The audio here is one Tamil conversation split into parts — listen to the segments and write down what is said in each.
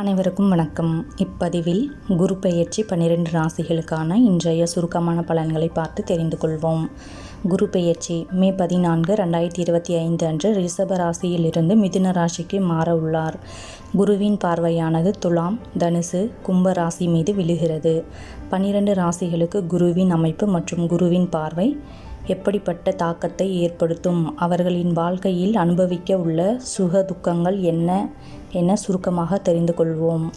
அனைவருக்கும் வணக்கம். இப்பதிவில் குரு பெயர்ச்சி பன்னிரெண்டு ராசிகளுக்கான இன்றைய சுருக்கமான பலன்களை பார்த்து தெரிந்து கொள்வோம். குரு பெயர்ச்சி மே பதினான்கு ரெண்டாயிரத்தி இருபத்தி ஐந்து அன்று ரிஷப ராசியிலிருந்து மிதுன ராசிக்கு மாற உள்ளார். குருவின் பார்வையானது துலாம் தனுசு கும்ப ராசி மீது விழுகிறது. பன்னிரண்டு ராசிகளுக்கு குருவின் அமைப்பு மற்றும் குருவின் பார்வை எப்படிப்பட்ட தாக்கத்தை ஏற்படுத்தும்? அவர்களின் வாழ்க்கையில் அனுபவிக்க உள்ள சுக துக்கங்கள் என்ன? என சுருக்கமாக தெரிந்து கொள்வோம்?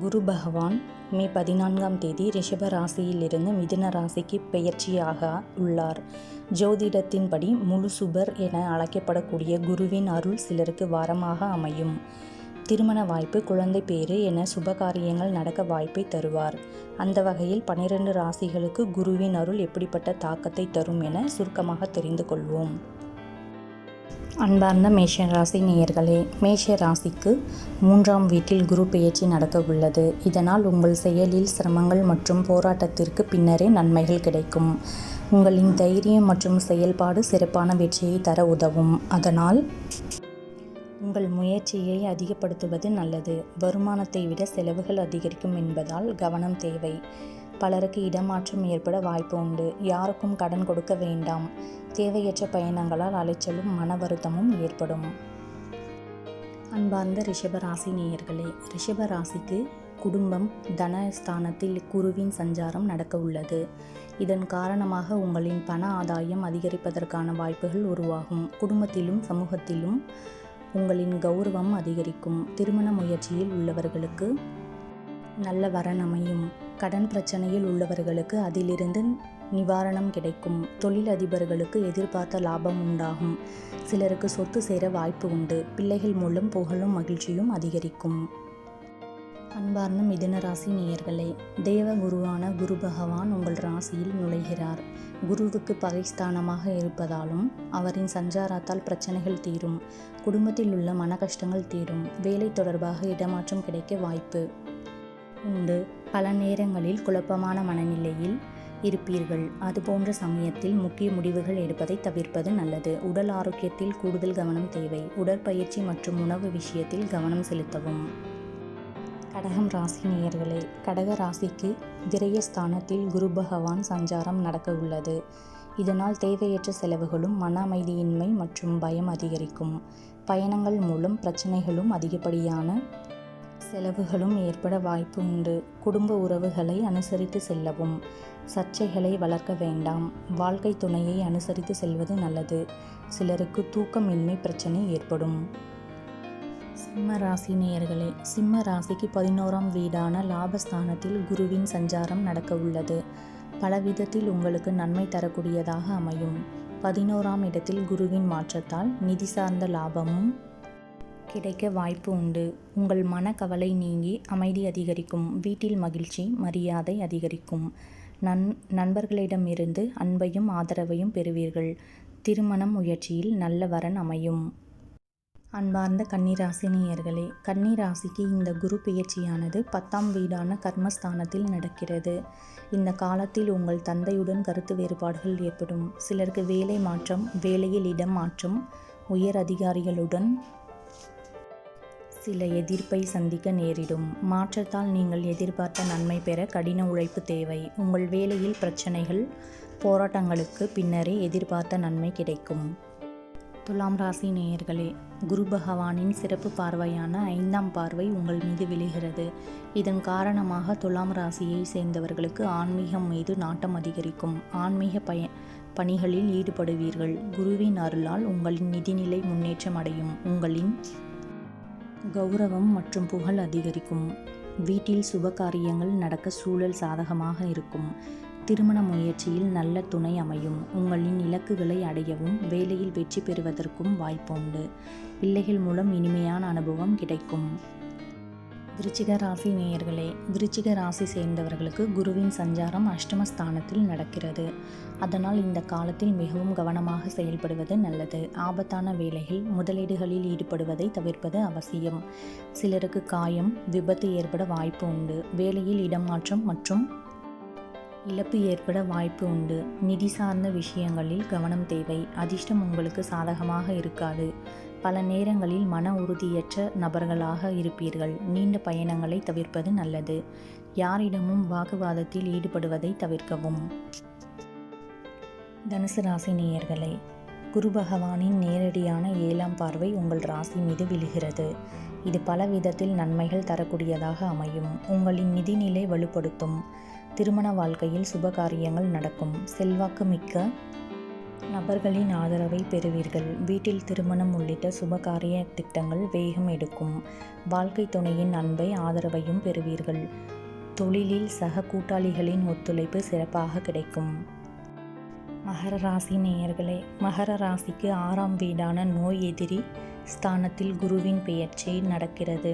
குரு பகவான் மே பதினான்காம் தேதி ரிஷப ராசியிலிருந்து மிதுன ராசிக்கு பெயர்ச்சியாக உள்ளார். ஜோதிடத்தின்படி முழு சுபர் என அழைக்கப்படக்கூடிய குருவின் அருள் சிலருக்கு வாரமாக அமையும். திருமண வாய்ப்பு குழந்தை பேறு என சுபகாரியங்கள் நடக்க வாய்ப்பை தருவார். அந்த வகையில் பனிரெண்டு ராசிகளுக்கு குருவின் அருள் எப்படிப்பட்ட தாக்கத்தை தரும் என சுருக்கமாக தெரிந்து கொள்வோம். அன்பார்ந்த மேஷ ராசி நேயர்களே மேஷ ராசிக்கு மூன்றாம் வீட்டில் குரு பெயர்ச்சி நடக்க உள்ளது இதனால் உங்கள் செயலில் சிரமங்கள் மற்றும் போராட்டத்திற்கு பின்னரே நன்மைகள் கிடைக்கும். உங்களின் தைரியம் மற்றும் செயல்பாடு சிறப்பான வெற்றியை தர உதவும். அதனால் உங்கள் முயற்சியை அதிகப்படுத்துவது நல்லது. வருமானத்தை விட செலவுகள் அதிகரிக்கும் என்பதால் கவனம் தேவை. பலருக்கு இடமாற்றம் ஏற்பட வாய்ப்பு உண்டு. யாருக்கும் கடன் கொடுக்க வேண்டாம். தேவையற்ற பயணங்களால் அலைச்சலும் மன வருத்தமும் ஏற்படும். அன்பார்ந்த ரிஷபராசி நேயர்களே ரிஷபராசிக்கு குடும்பம் தனஸ்தானத்தில் குருவின் சஞ்சாரம் நடக்க உள்ளது. இதன் காரணமாக உங்களின் பண ஆதாயம் அதிகரிப்பதற்கான வாய்ப்புகள் உருவாகும். குடும்பத்திலும் சமூகத்திலும் உங்களின் கௌரவம் அதிகரிக்கும். திருமண முயற்சியில் உள்ளவர்களுக்கு நல்ல வரன் அமையும். கடன் பிரச்சனையில் உள்ளவர்களுக்கு அதிலிருந்து நிவாரணம் கிடைக்கும். தொழில் அதிபர்களுக்கு எதிர்பார்த்த லாபம் உண்டாகும். சிலருக்கு சொத்து சேர வாய்ப்பு உண்டு. பிள்ளைகள் மூலம் புகழும் மகிழ்ச்சியும் அதிகரிக்கும். அன்பார்ந்த மிதுனராசி நேயர்களே தேவ குருவான குரு பகவான் உங்கள் ராசியில் நுழைகிறார். குருவுக்கு பகைஸ்தானமாக இருப்பதாலும் அவரின் சஞ்சாரத்தால் பிரச்சனைகள் தீரும். குடும்பத்தில் உள்ள மன கஷ்டங்கள் தீரும். வேலை தொடர்பாக இடமாற்றம் கிடைக்க வாய்ப்பு. உண்டு. பல நேரங்களில் குழப்பமான மனநிலையில் இருப்பீர்கள். அதுபோன்ற சமயத்தில் முக்கிய முடிவுகள் எடுப்பதை தவிர்ப்பது நல்லது. உடல் ஆரோக்கியத்தில் கூடுதல் கவனம் தேவை. உடற்பயிற்சி மற்றும் உணவு விஷயத்தில் கவனம் செலுத்தவும். கடகம் ராசி நேயர்களே கடக ராசிக்கு விரயஸ்தானத்தில் குரு பகவான் சஞ்சாரம் நடக்க உள்ளது. இதனால் தேவையற்ற செலவுகளும் மன அமைதியின்மை மற்றும் பயம் அதிகரிக்கும். பயணங்கள் மூலம் பிரச்சனைகளும் அதிகப்படியான செலவுகளும் ஏற்பட வாய்ப்பு உண்டு. குடும்ப உறவுகளை அனுசரித்து செல்லவும். சர்ச்சைகளை வளர்க்க வேண்டாம். வாழ்க்கை துணையை அனுசரித்து செல்வது நல்லது. சிலருக்கு தூக்கமின்மை பிரச்சனை ஏற்படும். சிம்ம ராசி நேயர்களே சிம்ம ராசிக்கு பதினோராம் வீடான லாபஸ்தானத்தில் குருவின் சஞ்சாரம் நடக்க உள்ளது. பல விதத்தில் உங்களுக்கு நன்மை தரக்கூடியதாக அமையும். பதினோராம் இடத்தில் குருவின் மாற்றத்தால் நிதி சார்ந்த லாபமும் கிடைக்க வாய்ப்பு உண்டு. உங்கள் மனக்கவலை நீங்கி அமைதி அதிகரிக்கும். வீட்டில் மகிழ்ச்சி மரியாதை அதிகரிக்கும். நன் நண்பர்களிடமிருந்து அன்பையும் ஆதரவையும் பெறுவீர்கள். திருமணம் முயற்சியில் நல்ல வரன் அமையும். அன்பார்ந்த கன்னிராசினியர்களே கன்னிராசிக்கு இந்த குரு பெயர்ச்சியானது பத்தாம் வீடான கர்மஸ்தானத்தில் நடக்கிறது. இந்த காலத்தில் உங்கள் தந்தையுடன் கருத்து வேறுபாடுகள் ஏற்படும். சிலருக்கு வேலை மாற்றம் வேலையில் இடம் மாற்றம் உயர் அதிகாரிகளுடன் சில எதிர்ப்பை சந்திக்க நேரிடும். மாற்றத்தால் நீங்கள் எதிர்பார்த்த நன்மை பெற கடின உழைப்பு தேவை. உங்கள் வேலையில் பிரச்சனைகள் போராட்டங்களுக்கு பின்னரே எதிர்பார்த்த நன்மை கிடைக்கும். துலாம் ராசி நேயர்களே குரு பகவானின் சிறப்பு பார்வையான ஐந்தாம் பார்வை உங்கள் மீது விழுகிறது. இதன் காரணமாக துலாம் ராசியை சேர்ந்தவர்களுக்கு ஆன்மீகம் மீது நாட்டம் அதிகரிக்கும். ஆன்மீக பய பணிகளில் ஈடுபடுவீர்கள். குருவின் அருளால் உங்களின் நிதிநிலை முன்னேற்றம் அடையும். உங்களின் கௌரவம் மற்றும் புகழ் அதிகரிக்கும். வீட்டில் சுபகாரியங்கள் நடக்க சூழல் சாதகமாக இருக்கும். திருமண முயற்சியில் நல்ல துணை அமையும். உங்களின் இலக்குகளை அடையவும் வேலையில் வெற்றி பெறுவதற்கும் வாய்ப்புண்டு பிள்ளைகள் மூலம் இனிமையான அனுபவம் கிடைக்கும். விருச்சிக ராசி நேயர்களே விருச்சிக ராசி சேர்ந்தவர்களுக்கு குருவின் சஞ்சாரம் அஷ்டமஸ்தானத்தில் நடக்கிறது. அதனால் இந்த காலத்தில் மிகவும் கவனமாக செயல்படுவது நல்லது. ஆபத்தான வேலைகள் முதலீடுகளில் ஈடுபடுவதை தவிர்ப்பது அவசியம். சிலருக்கு காயம் விபத்து ஏற்பட வாய்ப்பு உண்டு. வேலையில் இடமாற்றம் மற்றும் இழப்பு ஏற்பட வாய்ப்பு உண்டு. நிதி சார்ந்த விஷயங்களில் கவனம் தேவை. அதிர்ஷ்டம் உங்களுக்கு சாதகமாக இருக்காது. பல நேரங்களில் மன உறுதியற்ற நபர்களாக இருப்பீர்கள். நீண்ட பயணங்களை தவிர்ப்பது நல்லது. யாரிடமும் வாக்குவாதத்தில் ஈடுபடுவதை தவிர்க்கவும். தனுசு ராசி நேயர்களே குரு பகவானின் நேரடியான ஏழாம் பார்வை உங்கள் ராசி மீது விழுகிறது. இது பல விதத்தில் நன்மைகள் தரக்கூடியதாக அமையும். உங்களின் நிதிநிலை வலுப்படுத்தும். திருமண வாழ்க்கையில் சுப காரியங்கள் நடக்கும். செல்வாக்கு மிக்க நபர்களின் ஆதரவை பெறுவீர்கள். வீட்டில் திருமணம் உள்ளிட்ட சுபகாரிய திட்டங்கள் வேகம் எடுக்கும். வாழ்க்கை துணையின் அன்பை ஆதரவையும் பெறுவீர்கள். தொழிலில் சக கூட்டாளிகளின் ஒத்துழைப்பு சிறப்பாக கிடைக்கும். மகர ராசி நேயர்களே மகர ராசிக்கு ஆறாம் வீடான நோய் எதிரி ஸ்தானத்தில் குருவின் பெயர்ச்சி நடக்கிறது.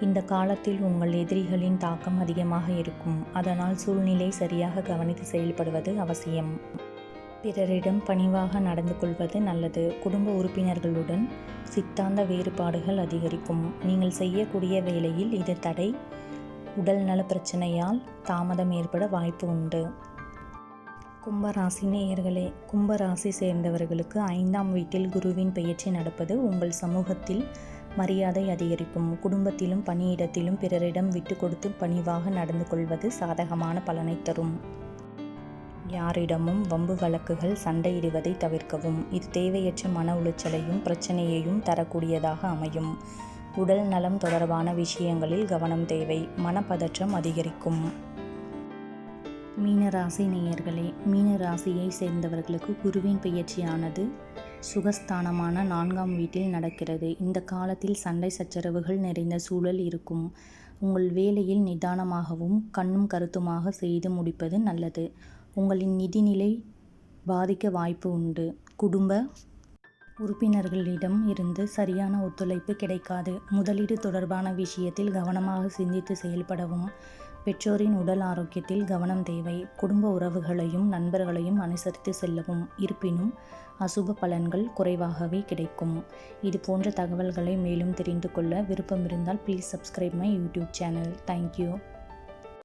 இந்த காலத்தில் உங்கள் எதிரிகளின் தாக்கம் அதிகமாக இருக்கும். அதனால் சூழ்நிலை சரியாக கவனித்து செயல்படுவது அவசியம். பிறரிடம் பணிவாக நடந்து கொள்வது நல்லது. குடும்ப உறுப்பினர்களுடன் சித்தாந்த வேறுபாடுகள் அதிகரிக்கும். நீங்கள் செய்யக்கூடிய வேளையில் இது தடை. உடல்நல பிரச்சனையால் தாமதம் ஏற்பட வாய்ப்பு உண்டு. கும்பராசி நேயர்களே கும்பராசி சேர்ந்தவர்களுக்கு ஐந்தாம் வீட்டில் குருவின் பெயர்ச்சி நடப்பது உங்கள் சமூகத்தில் மரியாதை அதிகரிக்கும். குடும்பத்திலும் பணியிடத்திலும் பிறரிடம் விட்டு கொடுத்து பணிவாக நடந்து கொள்வது சாதகமான பலனை தரும். யாரிடமும் வம்பு வழக்குகள் சண்டையிடுவதை தவிர்க்கவும் இது தேவையற்ற மன உளைச்சலையும் பிரச்சனையையும் தரக்கூடியதாக அமையும். உடல் நலம் தொடர்பான விஷயங்களில் கவனம் தேவை மனப்பதற்றம் அதிகரிக்கும். மீனராசி நேயர்களே மீனராசியை சேர்ந்தவர்களுக்கு குருவின் பெயர்ச்சியானது சுகஸ்தானமான நான்காம் வீட்டில் நடக்கிறது. இந்த காலத்தில் சண்டை சச்சரவுகள் நிறைந்த சூழல் இருக்கும். உங்கள் வேலையில் நிதானமாகவும் கண்ணும் கருத்துமாக செய்து முடிப்பது நல்லது. உங்களின் நிதிநிலை பாதிக்க வாய்ப்பு உண்டு. குடும்ப உறுப்பினர்களிடம் இருந்து சரியான ஒத்துழைப்பு கிடைக்காது. முதலீடு தொடர்பான விஷயத்தில் கவனமாக சிந்தித்து செயல்படவும். பெற்றோரின் உடல் ஆரோக்கியத்தில் கவனம் தேவை. குடும்ப உறவுகளையும் நண்பர்களையும் அனுசரித்து செல்லவும். இருப்பினும் அசுப பலன்கள் குறைவாகவே கிடைக்கும். இது போன்ற தகவல்களை மேலும் தெரிந்து கொள்ள விருப்பம் இருந்தால் please subscribe my YouTube channel thank you